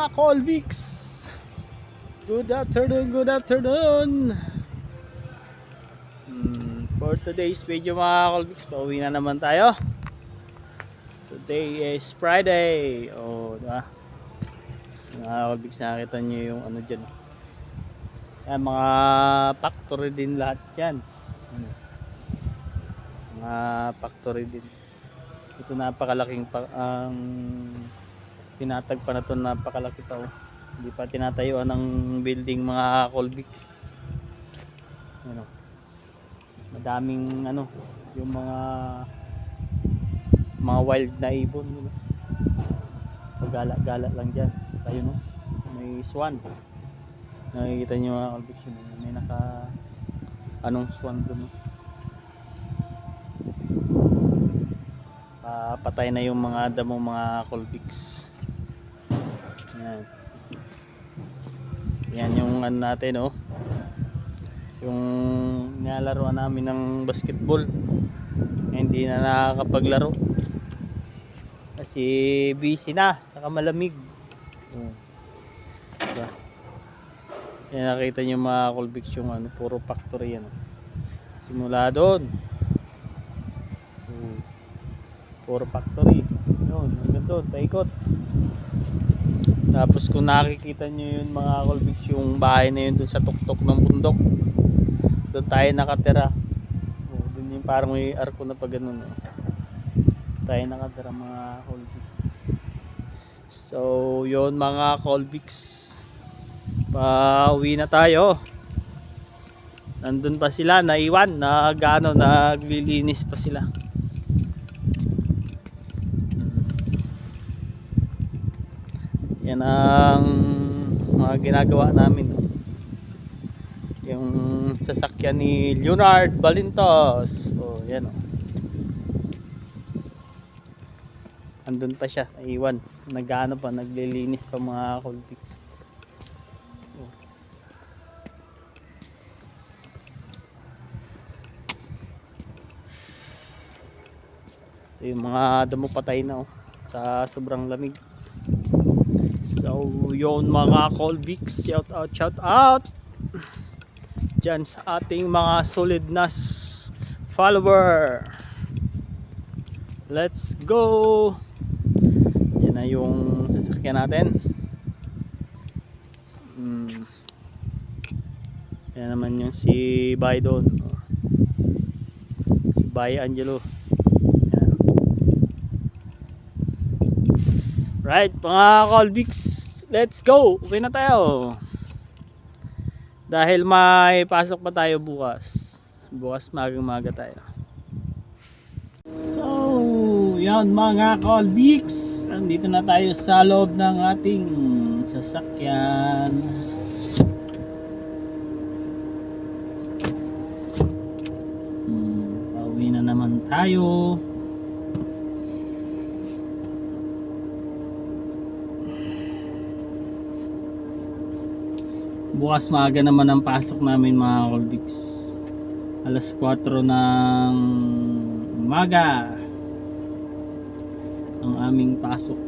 mga Colvix. Good afternoon, good afternoon. Hmm, for today's video mga Colvix, pauwi na naman tayo. Today is Friday. Oh, diba? Mga Colvix, nakakita nyo yung ano dyan. Yan, mga factory din lahat yan. Mga factory din. Ito napakalaking pa, ang pinatag pa na to napakalaki pa oh. Hindi pa tinatayuan ng building mga Colbix. Ano? Madaming ano, yung mga mga wild na ibon, diba? Pagala-gala lang diyan. Tayo no. May swan. Nakikita niyo mga Colbix yun. May naka anong swan doon. no? papatay na yung mga damong mga Colbix yan yan yung ano natin oh. Yung nilalaroan namin ng basketball. Hindi na nakakapaglaro. Kasi busy na saka malamig diba? yan nakita nyo mga Colbix yung ano puro factory yan oh. simula doon. Puro factory. Yun hanggang doon paikot tapos kung nakikita nyo yun mga Colbix yung bahay na yun doon sa tuktok ng bundok doon tayo nakatira. Oh, doon yung parang may arko na pa ganun oh. tayo nakatira mga Colbix so yun mga Colbix pauwi na tayo. Nandun pa sila naiwan nag ano, naglilinis pa sila yan ang mga ginagawa namin. Yung sasakyan ni Leonard Balintos. Oh yan oh andun pa siya naiwan. Nagano pa naglilinis pa mga Colpix oh. ito yung mga damo patay na oh sa sobrang lamig So, yun mga Colbix, shout out, shout out dyan sa ating mga solid na follower. Let's go! Yan na yung sasakyan natin. Mm. Yan naman yung si Bay doon. Si Bay Angelo. Yan. Right, mga Colbix, let's go. Uwi na tayo. Dahil may pasok pa tayo bukas. Bukas magang maga tayo. So, yan mga Colbix. Andito na tayo sa loob ng ating sasakyan. Hmm, pauwi na naman tayo. Bukas maaga naman ang pasok namin mga Colbix alas 4 ng umaga. Ang aming pasok.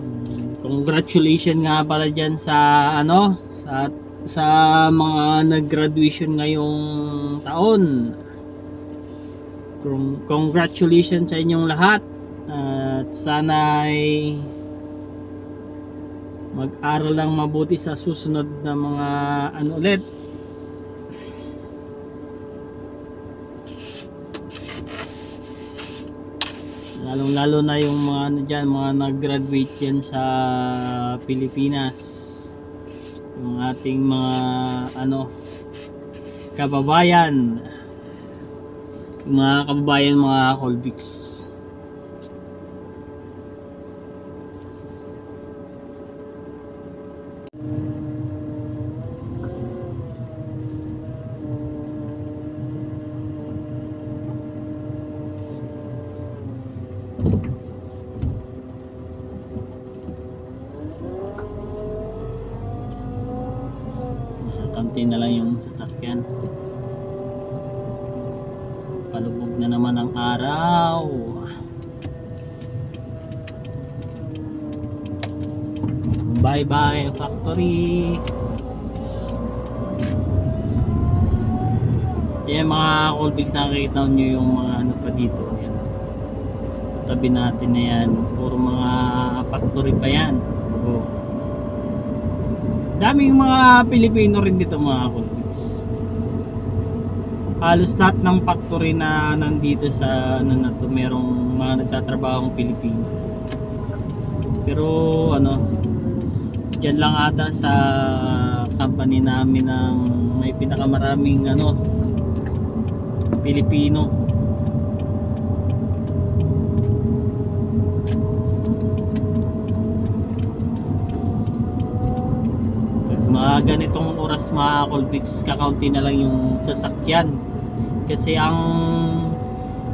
Mm, congratulations nga pala dyan sa ano sa sa mga nag-graduation ngayong taon. Con- congratulations sa inyong lahat at sana ay mag-aral lang mabuti sa susunod na mga ano ulit. Lalong lalo na yung mga ano dyan, mga nag-graduate dyan sa Pilipinas. Yung ating mga ano kababayan. Yung mga kababayan mga Colbix Kanti na lang yung sasakyan palubog na naman ang araw. Bye bye factory. Yan mga Colbix nakikita nyo yung mga ano pa dito. Yan. Tabi natin na yan. Puro mga factory pa yan. Oh. Daming mga Pilipino rin dito mga Colbix. Halos lahat ng factory na nandito sa ano na to merong mga nagtatrabahong Pilipino. Pero ano, Diyan lang ata sa company namin ng may pinakamaraming ano Pilipino. Pag mga ganitong oras mga Colbix, kakaunti na lang yung sasakyan. Kasi ang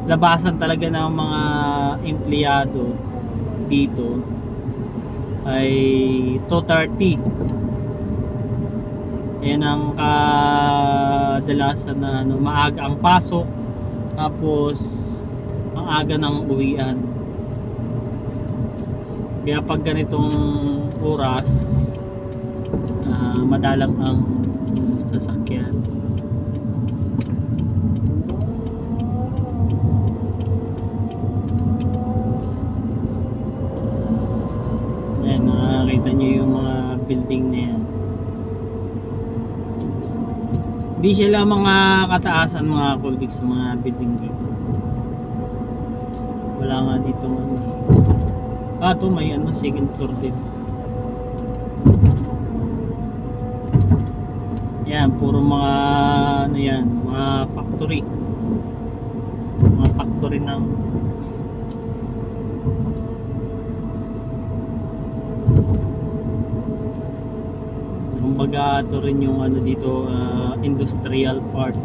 labasan talaga ng mga empleyado dito ay 2.30 yan ang kadalasan na ano, maaga ang pasok tapos ang aga ng uwian. Kaya pag ganitong oras ah, madalang ang sasakyan Ayan, nakakita nyo yung mga building na yan. Hindi sila mga kataasan mga Colbix sa mga building dito. Wala nga dito ano. Ah, to may ano, second floor din. Yan, puro mga ano yan, mga factory. Mga factory ng kumbaga ito rin yung ano dito ah, industrial part.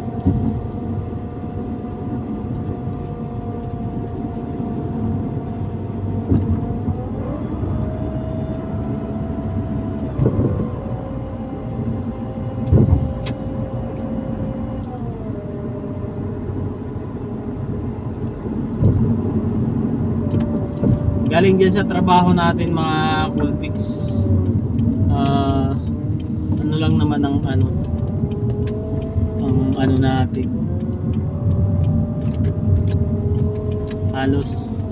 Galing dyan sa trabaho natin mga naman ang ano ang ano natin. Halos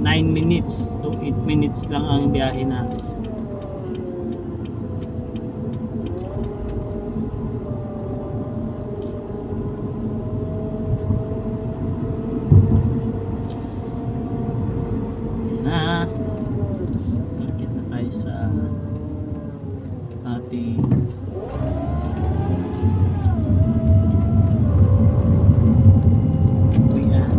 9 minutes to 8 minutes lang ang biyahe natin Ayan na Bakit na tayo sa ating uwian.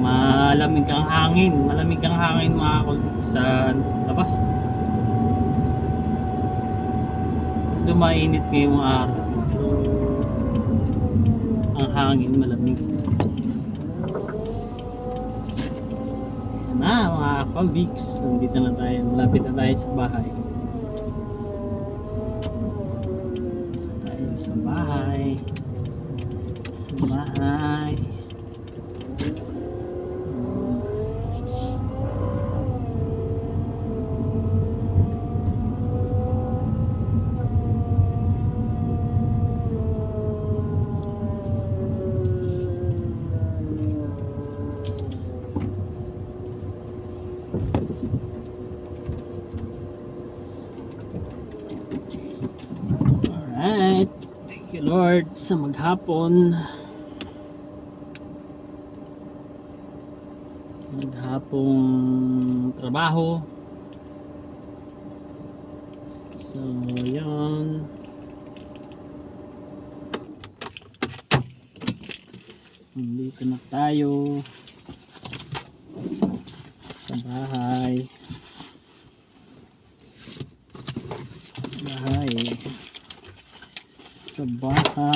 malamig ang hangin. Malamig ang hangin mga kolbik sa labas. Dumainit ngayong araw. Ang hangin malamig. Na mga kolbiks nandito na tayo. Malapit na tayo sa bahay Alright. Thank you Lord sa maghapon. Maghapong trabaho. So, yun. Nandito na tayo sa. Bahay. Sa bahay.